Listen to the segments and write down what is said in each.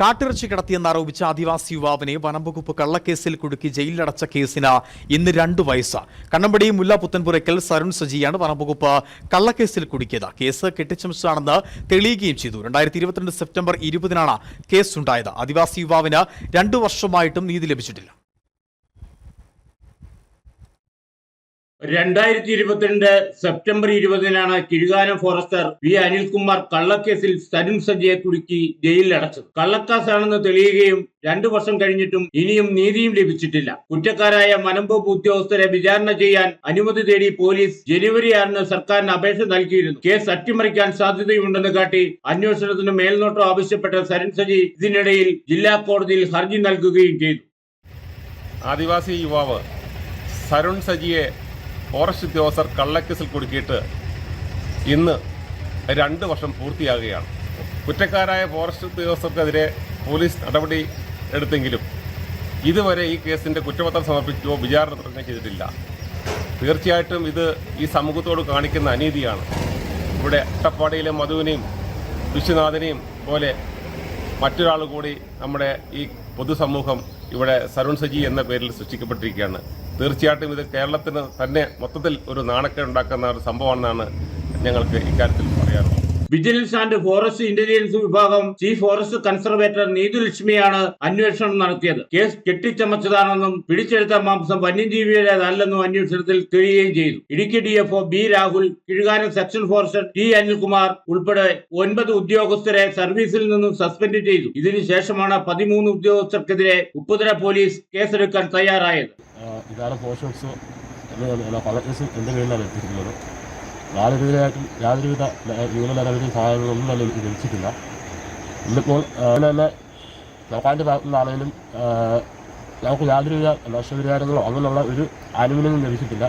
കാട്ടിറച്ചി കടത്തിയെന്നാരോപിച്ച ആദിവാസി യുവാവിനെ വനംവകുപ്പ് കള്ളക്കേസിൽ കുടുക്കി ജയിലിലടച്ച കേസിന് ഇന്ന് രണ്ടു വയസ്സ്. കണ്ണമ്പടി മുല്ല പുത്തൻപുരയ്ക്കൽ സരുൺ സജിയാണ് വനംവകുപ്പ് കള്ളക്കേസിൽ കുടുക്കിയത്. കേസ് കെട്ടിച്ചമച്ചതാണെന്ന് തെളിയുകയും ചെയ്തു. രണ്ടായിരത്തി ഇരുപത്തിരണ്ട് സെപ്റ്റംബർ ഇരുപതിനാണ് കേസുണ്ടായത്. ആദിവാസി യുവാവിന് രണ്ടു വർഷമായിട്ടും നീതി ലഭിച്ചിട്ടില്ല. രണ്ടായിരത്തി ഇരുപത്തിരണ്ട് സെപ്റ്റംബർ ഇരുപതിനാണ് കിഴുകാനം ഫോറസ്റ്റർ വി അനിൽകുമാർ കള്ളക്കേസിൽ സരുൺ സജിയെ കുടുക്കി ജയിലിൽ അടച്ചത്. കള്ളക്കാസാണെന്ന് തെളിയുകയും രണ്ടു വർഷം കഴിഞ്ഞിട്ടും ഇനിയും നീതിയും ലഭിച്ചിട്ടില്ല. കുറ്റക്കാരായ വനംവകുപ്പ് ഉദ്യോഗസ്ഥരെ വിചാരണ ചെയ്യാൻ അനുമതി തേടി പോലീസ് ജനുവരി ആറിന് സർക്കാരിന് അപേക്ഷ നൽകിയിരുന്നു. കേസ് അട്ടിമറിക്കാൻ സാധ്യതയുണ്ടെന്ന് കാട്ടി അന്വേഷണത്തിന് മേൽനോട്ടം ആവശ്യപ്പെട്ട സരുൺ സജി ഇതിനിടയിൽ ജില്ലാ കോടതിയിൽ ഹർജി നൽകുകയും ചെയ്തു. ആദിവാസി യുവാവ് സരുൺ സജിയെ ഫോറസ്റ്റ് ഉദ്യോഗസ്ഥർ കള്ളക്കേസിൽ കുടുക്കിയിട്ട് ഇന്ന് രണ്ട് വർഷം പൂർത്തിയാകുകയാണ്. കുറ്റക്കാരായ ഫോറസ്റ്റ് ഉദ്യോഗസ്ഥർക്കെതിരെ പോലീസ് നടപടി എടുത്തെങ്കിലും ഇതുവരെ ഈ കേസിന്റെ കുറ്റപത്രം സമർപ്പിക്കുകയോ വിചാരണ തുടങ്ങുകയോ ചെയ്തിട്ടില്ല. തീർച്ചയായിട്ടും ഇത് ഈ സമൂഹത്തോട് കാണിക്കുന്ന അനീതിയാണ്. ഇവിടെ അട്ടപ്പാടിയിലെ മധുവിനെയും വിശ്വനാഥനെയും പോലെ മറ്റൊരാൾ കൂടി നമ്മുടെ ഈ പൊതുസമൂഹം ഇവിടെ സരുൺ സജി എന്ന പേരിൽ സൃഷ്ടിക്കപ്പെട്ടിരിക്കുകയാണ്. തീർച്ചയായിട്ടും ഇത് കേരളത്തിന് തന്നെ മൊത്തത്തിൽ ഒരു നാണക്കേടുണ്ടാക്കുന്ന ഒരു സംഭവമാണെന്നാണ് ഞങ്ങൾക്ക് ഇക്കാര്യത്തിൽ പറയാറുള്ളത് വിജിലൻസ് ആൻഡ് ഫോറസ്റ്റ് ഇന്റലിജൻസ് വിഭാഗം ചീഫ് ഫോറസ്റ്റ് കൺസർവേറ്റർ നീതുലക്ഷ്മിയാണ് അന്വേഷണം നടത്തിയത്. കേസ് കെട്ടിച്ചമച്ചതാണെന്നും പിടിച്ചെടുത്ത മാംസം വന്യജീവിയുടേതല്ലെന്നും അന്വേഷണത്തിൽ തെളിയുകയും ചെയ്തു. Idukki D B Rahul Kizhukanam section forester T Anilkumar ഉൾപ്പെടെ ഒൻപത് ഉദ്യോഗസ്ഥരെ സർവീസിൽ നിന്നും സസ്പെൻഡ് ചെയ്തു. ഇതിനുശേഷമാണ് പതിമൂന്ന് ഉദ്യോഗസ്ഥർക്കെതിരെ ഉപ്പുതര പോലീസ് കേസെടുക്കാൻ തയ്യാറായത്. ഇതാണ് എന്ന പലക്കേസ് എന്റെ പേരിലാണ് എത്തിയിട്ടുള്ളത്. യാതൊരുവിധമായിട്ടും യാതൊരുവിധ നിയമ നിരവധി സഹായങ്ങളൊന്നും തന്നെ എനിക്ക് ലഭിച്ചിട്ടില്ല. ഇന്നിപ്പോൾ അതുപോലെ തന്നെ സർക്കാരിന്റെ ഭാഗത്തു നിന്നാണെങ്കിലും നമുക്ക് യാതൊരുവിധ നഷ്ടപരിഹാരങ്ങളോ അങ്ങനെയുള്ള ഒരു ആനുകൂല്യങ്ങളും ലഭിച്ചിട്ടില്ല.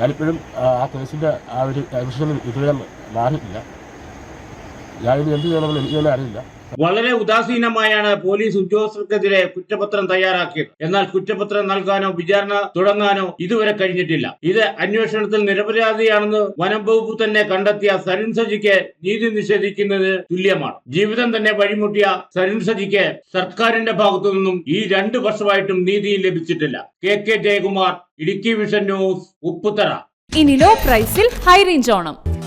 ഞാനിപ്പോഴും ആ കേസിന്റെ ആ ഒരു ടെൻഷനിൽ ഇതുവരെ മാറിയിട്ടില്ല. എന്ത് ചെയ്യണമെന്ന് എനിക്ക് തന്നെ അറിയില്ല. വളരെ ഉദാസീനമായാണ് പോലീസ് ഉദ്യോഗസ്ഥർക്കെതിരെ കുറ്റപത്രം തയ്യാറാക്കിയത്. എന്നാൽ കുറ്റപത്രം നൽകാനോ വിചാരണ തുടങ്ങാനോ ഇതുവരെ കഴിഞ്ഞിട്ടില്ല. ഇത് അന്വേഷണത്തിൽ നിരപരാധിയാണെന്ന് വനം വകുപ്പ് തന്നെ കണ്ടെത്തിയ സരിൻ സജിക്ക് നീതി നിഷേധിക്കുന്നത് തുല്യമാണ്. ജീവിതം തന്നെ വഴിമുട്ടിയ സരിൻ സജിക്ക് സർക്കാരിന്റെ ഭാഗത്തു നിന്നും ഈ രണ്ട് വർഷമായിട്ടും നീതി ലഭിച്ചിട്ടില്ല. K K Jayakumar Idukki vision news Upputhara ഇനി ലോ പ്രൈസിൽ ഹൈ റേഞ്ച് ഓണം.